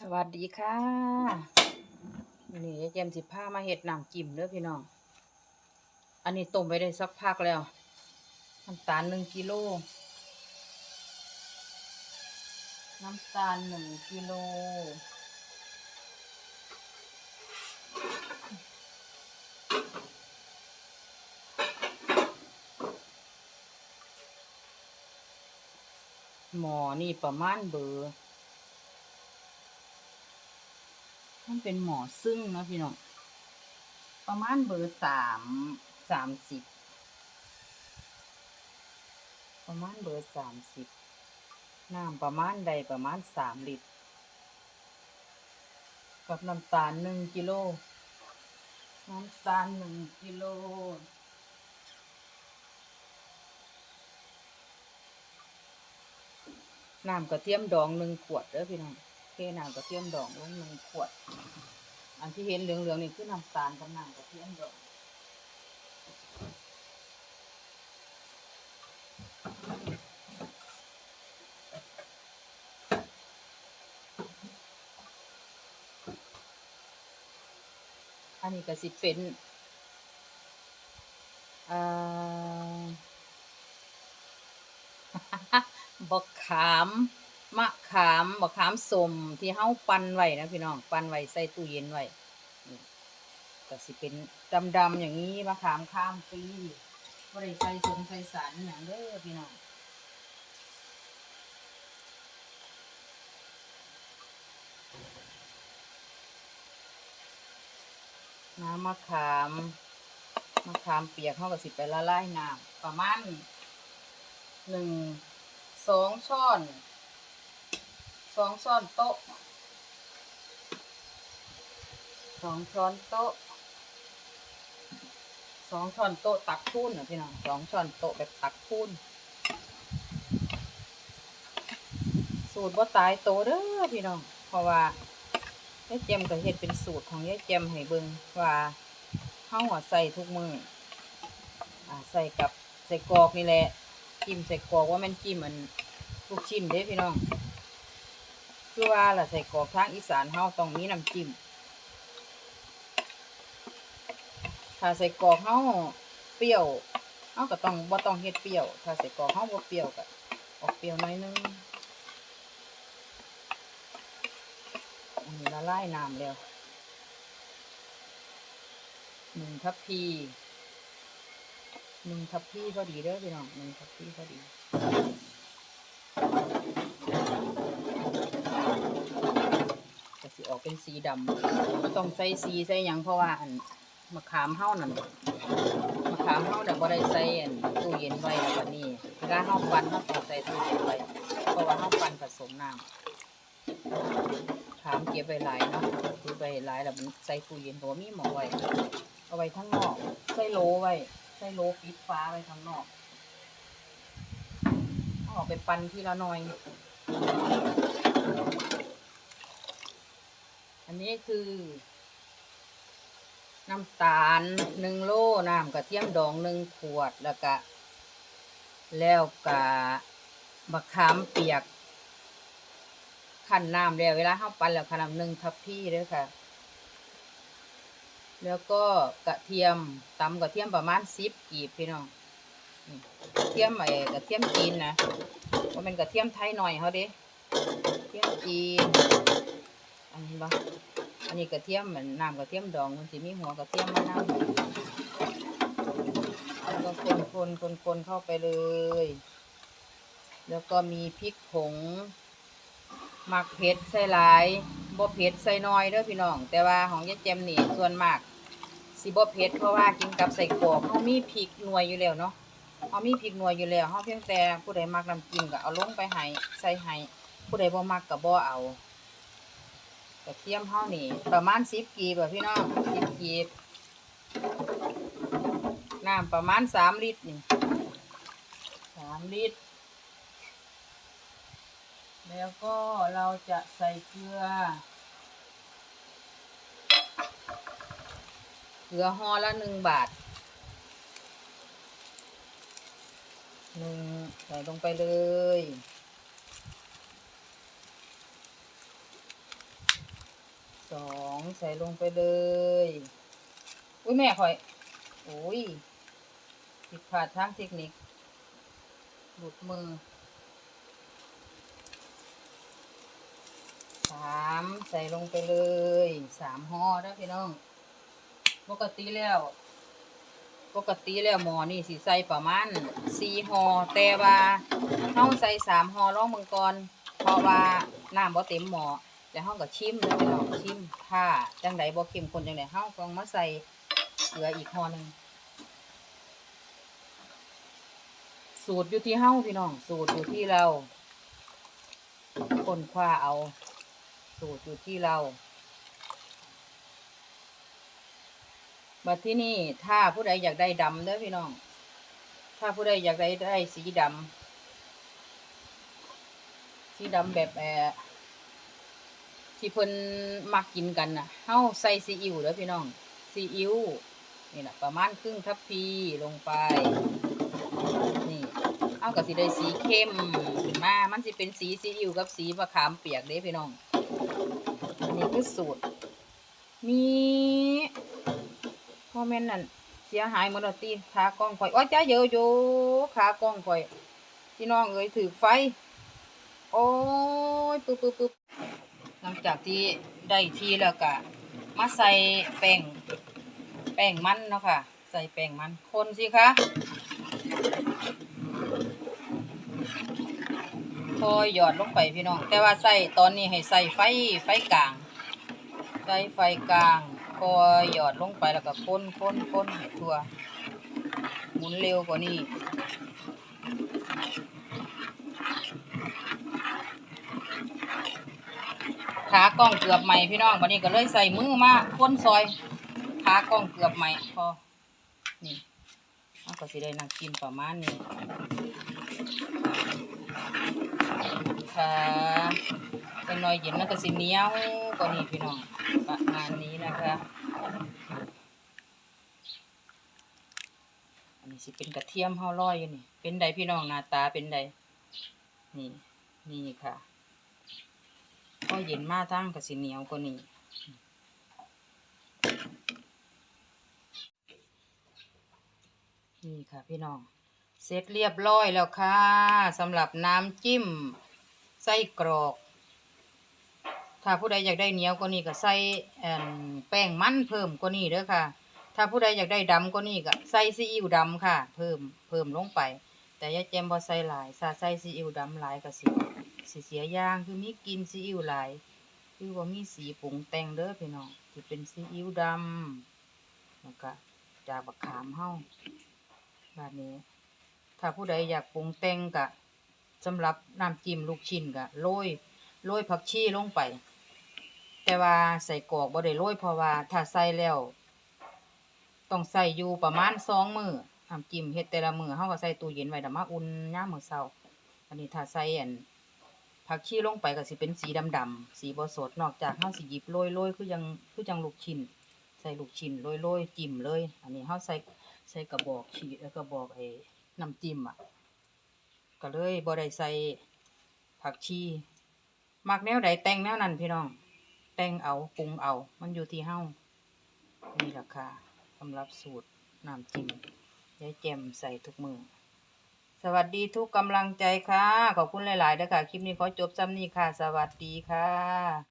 สวัสดีค่ะวันนี้ยายเจมสิพามาเห็ดหน้ำจิ้มเด้อพี่น้อง อันนี้ต้มไว้ได้สักพักแล้วน้ำตาลหนึ่งกิโล น้ำตาลหนึ่งกิโล หมอนี่ประมาณเบอร์ มันเป็นหมอซึ่งนะพี่น้อง ประมาณเบอร์สามสามสิบ ประมาณเบอร์สามสิบ น้ำประมาณใดประมาณสามลิตร กับน้ำตาลหนึ่งกิโล น้ำตาลหนึ่งกิโลน้ำกระเทียมดองหนึ่งขวดเด้อพี่น้อง น้ำกระเทียมดองลงหนึ่งขวด อันที่เห็นเหลืองๆนี่คือน้ำตาลกับน้ำกระเทียมดองอันนี้ก็สิเป็นอ่าบักขาม มะขามบักขามสมที่เฮาปั่นไว้นะพี่น้องปั่นไว้ใส่ตู้เย็นไว้ก็สิเป็นดำๆอย่างนี้มะขามข้ามปีบ่ได้ใส่สมใส่สารอย่างเด้อพี่น้องน้ำมะขามมะขามเปียกเฮาก็สิไปละลายน้ำประมาณหนึ่งสองช้อน สองช้อนโต๊ะสองช้อนโต๊ะสองช้อนโต๊ะตักพูนนะพี่น้องสองช้อนโต๊ะแบบตักพูนสูตรบ่ตายโตเด้อพี่น้อง เพราะว่ายายเจมก็เฮ็ดเป็นสูตรของยายเจมให้เบิงว่าเฮาอะใส่ทุกมืออ่าใส่กับใส่กรอกนี่แหละจิ้มใส่กรอกว่าแม่นจิ้มมันลูกชิ้นเด้พี่น้อง คือว่าล่ะใส่กรอกทางอีสานเฮาต้องมีน้ำจิ้มถ้าใส่กรอกเฮาเปรี้ยวเฮาก็ต้องบ่ต้องเฮ็ดเปรี้ยว ถ้าใส่กรอกเฮาบ่เปรี้ยวก็ออกเปรี้ยวหน่อยนึงอันนี้ละลายน้ำแล้วหนึ่งทัพพีหนึ่งทัพพีพอดีเด้อพี่น้องหนึ่งทัพพีพอดี ก็สิ ออกเป็นสีดำบ่ต้องใส่สีใส่หยังเพราะว่าอันมะขามเฮานั่นมะขามเฮาน่ะบ่ได้ใส่อันตู้เย็นไว้แล้วบัดนี้เวลาเฮาปั่นเฮาต้องใส่ตู้เย็นไว้เพราะว่าเฮาปั่นผสมน้ำขามเก็บไว้หลายเนาะเก็บไว้หลายแล้วมันใส่ตู้เย็นเพราะว่ามีหมอไว้เอาไว้ข้างนอก ใส่โลไว้ใส่โลปิดฟ้าไว้ข้างนอกเอาออกไปปั่นทีละหน่อย อันนี้คือ น้ำตาลหนึ่งโลน้ำกระเทียมดองหนึ่งขวดแล้วก็แล้วก็มะขามเปียกขั้นน้ำแล้วเวลาเข้าปั่นแล้วขนำหนึ่งทัพพี่เด้อค่ะ แล้วก็กระเทียมตำกระเทียมประมาณสิบกีบพี่น้องกระเทียมไอ้กระเทียมจีนนะว่าเป็นกระเทียมไทยหน่อยเขาด้กระเทียมจีน อันนี้บ่อันนี้กระเทียมเหมือนน้ำกระเทียมดองมันสิมีหัวกระเทียมมะนาวแล้วก็คนคนคนคนเข้าไปเลย แล้วก็มีพริกผงหมักเผ็ดใส่หลายบ่เผ็ดใส่น้อยเด้อพี่น้อง แต่ว่าของยายแจมนี่ส่วนมากสิบ่เผ็ดเพราะว่ากินกับใส่กรอกเฮามีพริกหน่วยอยู่แล้วเนาะเฮามีพริกหน่วยอยู่แล้วเฮาเพียงแต่ผู้ใดมักน้ำจิ้มก็เอาลงไปให้ใส่ให้ผู้ใดบ่มักก็บ่เอา กระเทียมเฮานี่ ประมาณสิบกีบพี่น้องสิบกีบน้ำประมาณสามลิตรนี่สามลิตร แล้วก็เราจะใส่เกลือ เกลือห่อละหนึ่งบาทหนึ่งใส่ลงไปเลย ส องใส่ลงไปเลย อุ้ยแม่คอย โอ้ยผิดพลาดทางเทคนิค หลุดมือสามใส่ลงไปเลยสามห่อเด้พี่น้อง ปกติแล้ว ปกติแล้วหมอนี่สิใส่ประมาณสี่ห่อแต่ว่าเฮาใส่สามห่อลองเบิ่งก่อนเพราะว่าน้ำบ่เต็มหมอ แล้วเฮาก็ชิมแล้วลองชิมถ้าจังใดบ่เข้มข้นจังใดเฮาก็มาใส่เกลืออีกห่อหนึงสูตรอยู่ที่เฮาพี่น้อง สูตรอยู่ที่เราคนคว้าเอา สูตรอยู่ที่เราบัดที่นี่ถ้าผู้ใดอยากได้ดำเด้อพี่น้อง ถ้าผู้ใดอยากได้ได้สีดำสีดำแบบแอ ที่เพิ่นมักกินกันน่ะเฮาใส่ซีอิ๊วเด้อพี่น้องซีอิ๊วนี่แหละประมาณครึ่งทัพพีลงไป นี่เฮาก็สิได้สีเข้มขึ้นมา มันสิเป็นสีซีอิ๊วกับสีมะขามเปียกเด้พี่น้อง อันนี้คือสูตร มีคอมเมนต์นั่นเสียหายมดแล้วตีขากล้องข่อย โอ้ยจ้าเยอะอยู่ขากล้องข่อย พี่น้องเอ้ยถือไฟ โอ้ยปึ๊บปึ๊บปึ๊บ หลังจากที่ได้ที่แล้วก็มาใส่แป้งแป้งมันเนาะค่ะ ใส่แป้งมันคนสิคะพอหยอดลงไปพี่น้อง แต่ว่าใส่ตอนนี้ให้ใส่ไฟไฟกลาง ใส่ไฟกลาง พอหยอดลงไปแล้วก็คนคนคนให้ทั่ว หมุนเร็วกว่านี้ ขากล้องเกือบใหม่พี่น้องวันนี้ก็เลยใส่มือมาค้นซอยขากล้องเกือบใหม่พอนี่มันก็สิได้นั่งกินประมาณนี้ค่ะเป็นน้อยเย็นมันก็สิเหนียวกว่านี้พี่น้องประมาณนี้นะคะอันนี้สิเป็นกระเทียมเฮาลอยอยู่นี่เป็นใดพี่น้องหน้าตาเป็นใดนี่นี่ค่ะ พอเย็นมาทั้งกับสีเหนียวกว่านี้นี่ค่ะพี่น้อง เสร็จเรียบร้อยแล้วค่ะสำหรับน้ำจิ้มไส้กรอก ถ้าผู้ใดอยากได้เหนียวกว่านี้ก็ใส่แป้งมันเพิ่มกว่านี้เด้อค่ะ ถ้าผู้ใดอยากได้ดำกว่านี้ก็ใส่ซีอิ๊วดำค่ะ เพิ่มเพิ่มลงไป แต่ยาแจมบ่ใส่หลายถ้าใส่ซีอิ๊วดำหลายก็สิ สิเสียอย่างคือมีกินซีอิ๊วหลาย คือว่ามีสีปรุงแต่งเด้อพี่น้องที่เป็นซีอิ๊วดำแล้วก็จากบักขามเฮ้าแบบนี้ ถ้าผู้ใดอยากปรุงแต่งก็สำหรับน้ำจิ้มลูกชิ้นก็โรยโรยผักชีลงไป แต่ว่าใส่กอกบ่ได้โรยเพราะว่าถ้าใส่แล้วต้องใส่อยู่ประมาณสองมือน้ำจิ้มเฮ็ดแต่ละมือเฮาก็ใส่ตู้เย็นไว้แต่มาอุ่นย่ามมื้อเช้าอันนี้ถ้าใส่อัน ผักชีลงไปก็สิเป็นสีดำๆสีบ่สดนอกจากเฮาสิหยิบโรยๆคือยังคือจังลูกชิ้นใส่ลูกชิ้นโรยๆจิ้มเลย อันนี้เฮาใส่ใส่กระบอกชีแล้วก็บอกไอ้น้ำจิ้มอะก็เลยบ่ได้ใส่ผักชีมักแนวใดแต่งแนวนั้นพี่น้อง แต่งเอาปรุงเอา มันอยู่ที่เฮานี่แหละค่ะสำหรับสูตรน้ำจิ้มยายแจมใส่ทุกมือ สวัสดีทุกกำลังใจค่ะ ขอบคุณหลายๆด้วยค่ะ คลิปนี้ขอจบซ้ำนี้ค่ะ สวัสดีค่ะ